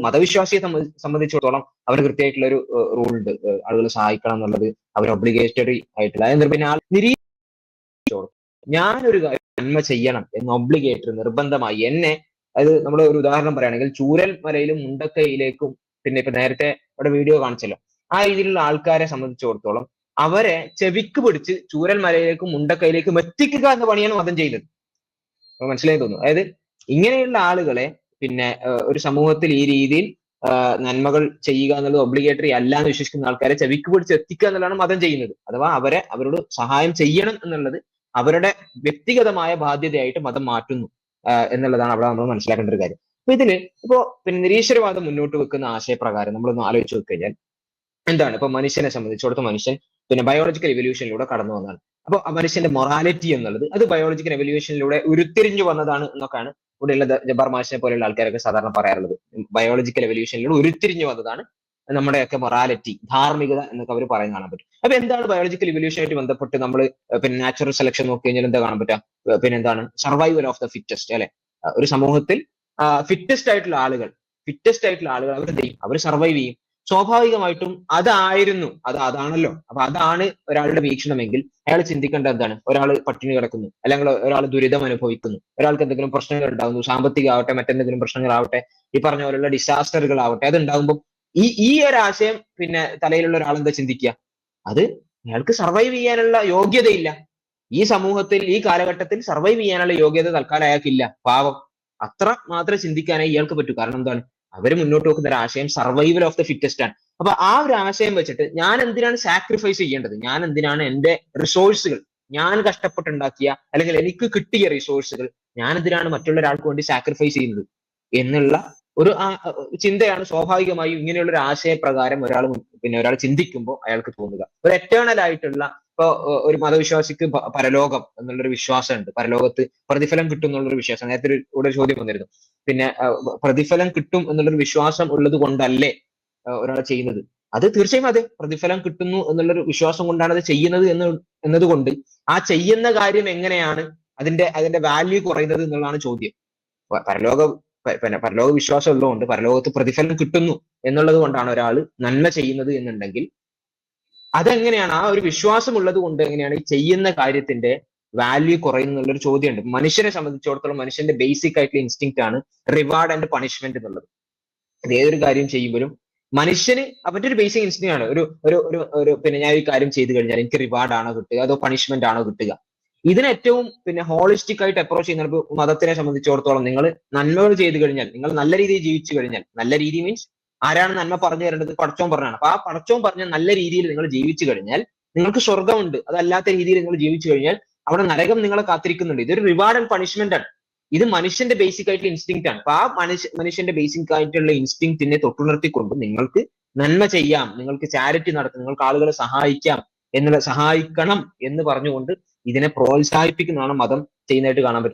മതവിശ്വാസിയെ സംബന്ധി- സംബന്ധിച്ചിടത്തോളം അവർ കൃത്യമായിട്ടുള്ള ഒരു റൂൾ ഉണ്ട് ആളുകൾ സഹായിക്കണം എന്നുള്ളത് അവർ ഒബ്ലിഗേറ്ററി ആയിട്ടുള്ള. അതായത് പിന്നെ ആൾ നിരീക്ഷ ഞാനൊരു നന്മ ചെയ്യണം എന്ന് ഒബ്ലിഗേറ്ററി നിർബന്ധമായി എന്നെ അത് നമ്മൾ ഒരു ഉദാഹരണം പറയുകയാണെങ്കിൽ ചൂരൽ മലയിലും മുണ്ടക്കയിലേക്കും പിന്നെ ഇപ്പൊ നേരത്തെ അവിടെ വീഡിയോ കാണിച്ചല്ലോ. ആ രീതിയിലുള്ള ആൾക്കാരെ സംബന്ധിച്ചിടത്തോളം അവരെ ചെവിക്ക് പിടിച്ച് ചൂരൽ മലയിലേക്കും മുണ്ടക്കയിലേക്കും എത്തിക്കുക എന്ന പണിയാണ് മതം ചെയ്യുന്നത്. മനസ്സിലായി തോന്നുന്നു. അതായത് ഇങ്ങനെയുള്ള ആളുകളെ പിന്നെ ഒരു സമൂഹത്തിൽ ഈ രീതിയിൽ നന്മകൾ ചെയ്യുക എന്നുള്ളത് ഒബ്ലിഗേറ്ററി അല്ല എന്ന് വിശ്വസിക്കുന്ന ആൾക്കാരെ ചെവിക്ക് പിടിച്ച് എത്തിക്കുക എന്നുള്ളതാണ് മതം ചെയ്യുന്നത്. അഥവാ അവരെ അവരോട് സഹായം ചെയ്യണം എന്നുള്ളത് അവരുടെ വ്യക്തിഗതമായ ബാധ്യതയായിട്ട് മതം മാറ്റുന്നു എന്നുള്ളതാണ് അവിടെ നമ്മൾ മനസ്സിലാക്കേണ്ട ഒരു കാര്യം. അപ്പൊ ഇതിൽ ഇപ്പോ പിന്നെ നിരീശ്വരവാദം മുന്നോട്ട് വെക്കുന്ന ആശയപ്രകാരം നമ്മളൊന്ന് ആലോചിച്ച് നോക്കി കഴിഞ്ഞാൽ എന്താണ്? ഇപ്പൊ മനുഷ്യനെ സംബന്ധിച്ചിടത്തോളം മനുഷ്യൻ പിന്നെ ബയോളജിക്കൽ എവല്യൂഷനിലൂടെ കടന്നു വന്നതാണ്. അപ്പോൾ മനുഷ്യന്റെ മൊറാലിറ്റി എന്നുള്ളത് അത് ബയോളജിക്കൽ എവല്യൂഷനിലൂടെ ഉരുത്തിരിഞ്ഞു വന്നതാണ് എന്നൊക്കെയാണ് ഇവിടെയുള്ള ജബ്ബാർ മാഷിനെ പോലെയുള്ള ആൾക്കാരൊക്കെ സാധാരണ പറയാറുള്ളത്. ബയോളജിക്കൽ എവല്യൂഷനിലൂടെ ഉരുത്തിരിഞ്ഞു വന്നതാണ് നമ്മുടെയൊക്കെ മൊറാലിറ്റി ധാർമ്മികത എന്നൊക്കെ അവർ പറയുന്ന കാണാൻ പറ്റും. അപ്പൊ എന്താണ് ബയോളജിക്കൽ ഇവല്യൂഷനായിട്ട് ബന്ധപ്പെട്ട് നമ്മൾ പിന്നെ നാച്ചുറൽ സെലക്ഷൻ നോക്കി കഴിഞ്ഞാൽ എന്താ കാണാൻ പറ്റുക? പിന്നെ എന്താണ്? സർവൈവൽ ഓഫ് ദ ഫിറ്റസ്റ്റ് അല്ലെ? ഒരു സമൂഹത്തിൽ ഫിറ്റസ്റ്റ് ആയിട്ടുള്ള ആളുകൾ ഫിറ്റസ്റ്റ് ആയിട്ടുള്ള ആളുകൾ അവർ ചെയ്യും? അവർ സർവൈവ് ചെയ്യും. സ്വാഭാവികമായിട്ടും അതായിരുന്നു അത് അതാണല്ലോ. അപ്പൊ അതാണ് ഒരാളുടെ വീക്ഷണമെങ്കിൽ അയാൾ ചിന്തിക്കേണ്ട എന്താണ്? ഒരാൾ പട്ടിണി കിടക്കുന്നു അല്ലെങ്കിൽ ഒരാൾ ദുരിതം അനുഭവിക്കുന്നു. ഒരാൾക്ക് എന്തെങ്കിലും പ്രശ്നങ്ങൾ ഉണ്ടാകുന്നു സാമ്പത്തികമാവട്ടെ മറ്റെന്തെങ്കിലും പ്രശ്നങ്ങളാവട്ടെ ഈ പറഞ്ഞ പോലെയുള്ള ഡിസാസ്റ്ററുകളാവട്ടെ അതുണ്ടാകുമ്പോൾ ഈ ഈ ഒരു ആശയം പിന്നെ തലയിലുള്ള ഒരാൾ എന്താ ചിന്തിക്കുക? അത് അയാൾക്ക് സർവൈവ് ചെയ്യാനുള്ള യോഗ്യതയില്ല. ഈ സമൂഹത്തിൽ ഈ കാലഘട്ടത്തിൽ സർവൈവ് ചെയ്യാനുള്ള യോഗ്യത തൽക്കാലം അയാൾക്കില്ല. പാവം. അത്ര മാത്രം ചിന്തിക്കാനേ ഇയാൾക്ക് പറ്റൂ. കാരണം എന്താണ്? അവർ മുന്നോട്ട് വെക്കുന്ന ഒരു ആശയം സർവൈവൽ ഓഫ് ദ ഫിറ്റസ്റ്റ് ആണ്. അപ്പൊ ആ ഒരു ആശയം വെച്ചിട്ട് ഞാൻ എന്തിനാണ് സാക്രിഫൈസ് ചെയ്യേണ്ടത്? ഞാൻ എന്തിനാണ് എന്റെ റിസോഴ്സുകൾ ഞാൻ കഷ്ടപ്പെട്ടുണ്ടാക്കിയ അല്ലെങ്കിൽ എനിക്ക് കിട്ടിയ റിസോഴ്സുകൾ ഞാൻ എന്തിനാണ് മറ്റുള്ള ഒരാൾക്ക് വേണ്ടി സാക്രിഫൈസ് ചെയ്യുന്നത്? എന്നുള്ള ഒരു ചിന്തയാണ് സ്വാഭാവികമായും ഇങ്ങനെയുള്ള ഒരു ആശയപ്രകാരം ഒരാൾ പിന്നെ ഒരാൾ ചിന്തിക്കുമ്പോൾ അയാൾക്ക് തോന്നുക. ഒരു എറ്റേണൽ ആയിട്ടുള്ള ഇപ്പൊ ഒരു മതവിശ്വാസിക്ക് പരലോകം എന്നുള്ളൊരു വിശ്വാസമുണ്ട്. പരലോകത്ത് പ്രതിഫലം കിട്ടും എന്നുള്ളൊരു വിശ്വാസം. നേരത്തെ ഒരു ഇവിടെ ചോദ്യം വന്നിരുന്നു. പിന്നെ പ്രതിഫലം കിട്ടും എന്നുള്ളൊരു വിശ്വാസം ഉള്ളത് കൊണ്ടല്ലേ ഒരാൾ ചെയ്യുന്നത്. അത് തീർച്ചയായും അതെ പ്രതിഫലം കിട്ടുന്നു എന്നുള്ളൊരു വിശ്വാസം കൊണ്ടാണ് അത് ചെയ്യുന്നത് എന്ന് എന്നതുകൊണ്ട് ആ ചെയ്യുന്ന കാര്യം എങ്ങനെയാണ് അതിന്റെ അതിന്റെ വാല്യൂ കുറയുന്നത് എന്നുള്ളതാണ് ചോദ്യം. പരലോക പിന്നെ പരലോക വിശ്വാസം ഉള്ളതുകൊണ്ട് പരലോകത്ത് പ്രതിഫലം കിട്ടുന്നു എന്നുള്ളത് കൊണ്ടാണ് ഒരാൾ നന്മ ചെയ്യുന്നത് എന്നുണ്ടെങ്കിൽ അതെങ്ങനെയാണ്? ആ ഒരു വിശ്വാസം ഉള്ളത് കൊണ്ട് എങ്ങനെയാണ് ഈ ചെയ്യുന്ന കാര്യത്തിന്റെ വാല്യൂ കുറയുന്നു എന്നുള്ളൊരു ചോദ്യമുണ്ട്. മനുഷ്യനെ സംബന്ധിച്ചിടത്തോളം മനുഷ്യന്റെ ബേസിക് ആയിട്ടുള്ള ഇൻസ്റ്റിങ് ആണ് റിവാർഡ് ആൻഡ് പണിഷ്മെന്റ് എന്നുള്ളത്. അത് ഏതൊരു കാര്യം ചെയ്യുമ്പോഴും മനുഷ്യന് അവന്റെ ഒരു ബേസിക് ഇൻസ്റ്റിങ് ആണ്. ഒരു ഒരു ഒരു ഒരു പിന്നെ ഞാൻ ഈ കാര്യം ചെയ്തു കഴിഞ്ഞാൽ എനിക്ക് റിവാർഡ് ആണോ കിട്ടുക? അതോ പണിഷ്മെന്റ് ആണോ കിട്ടുക? ഇതിന് ഏറ്റവും പിന്നെ ഹോളിസ്റ്റിക് ആയിട്ട് അപ്രോച്ച് ചെയ്യുന്ന മതത്തിനെ സംബന്ധിച്ചിടത്തോളം നിങ്ങൾ നന്മകൾ ചെയ്തു കഴിഞ്ഞാൽ നിങ്ങൾ നല്ല രീതിയിൽ ജീവിച്ചു കഴിഞ്ഞാൽ നല്ല രീതി മീൻസ് ആരാണ് നന്മ പറഞ്ഞു തരേണ്ടത്? പടച്ചോൻ പറഞ്ഞാണ്. അപ്പൊ ആ പടച്ചോൻ പറഞ്ഞ നല്ല രീതിയിൽ നിങ്ങൾ ജീവിച്ചു കഴിഞ്ഞാൽ നിങ്ങൾക്ക് സ്വർഗമുണ്ട് അതല്ലാത്ത രീതിയിൽ നിങ്ങൾ ജീവിച്ചു കഴിഞ്ഞാൽ അവിടെ നരകം നിങ്ങളെ കാത്തിരിക്കുന്നുണ്ട്. ഇതൊരു റിവാർഡ് ആൻഡ് പണിഷ്മെന്റ് ആണ്. ഇത് മനുഷ്യന്റെ ബേസിക് ആയിട്ടുള്ള ഇൻസ്റ്റിങ് ആണ്. അപ്പൊ ആ മനുഷ്യ മനുഷ്യന്റെ ബേസിക് ആയിട്ടുള്ള ഇൻസ്റ്റിങ്റ്റിനെ തൊട്ടുണർത്തിക്കൊണ്ട് നിങ്ങൾക്ക് നന്മ ചെയ്യാം. നിങ്ങൾക്ക് ചാരിറ്റി നടത്താം. നിങ്ങൾക്ക് ആളുകളെ സഹായിക്കാം എന്നുള്ള സഹായിക്കണം എന്ന് പറഞ്ഞുകൊണ്ട് ഇതിനെ പ്രോത്സാഹിപ്പിക്കുന്നതാണ് മതം ചെയ്യുന്നതായിട്ട് കാണാൻ പറ്റും.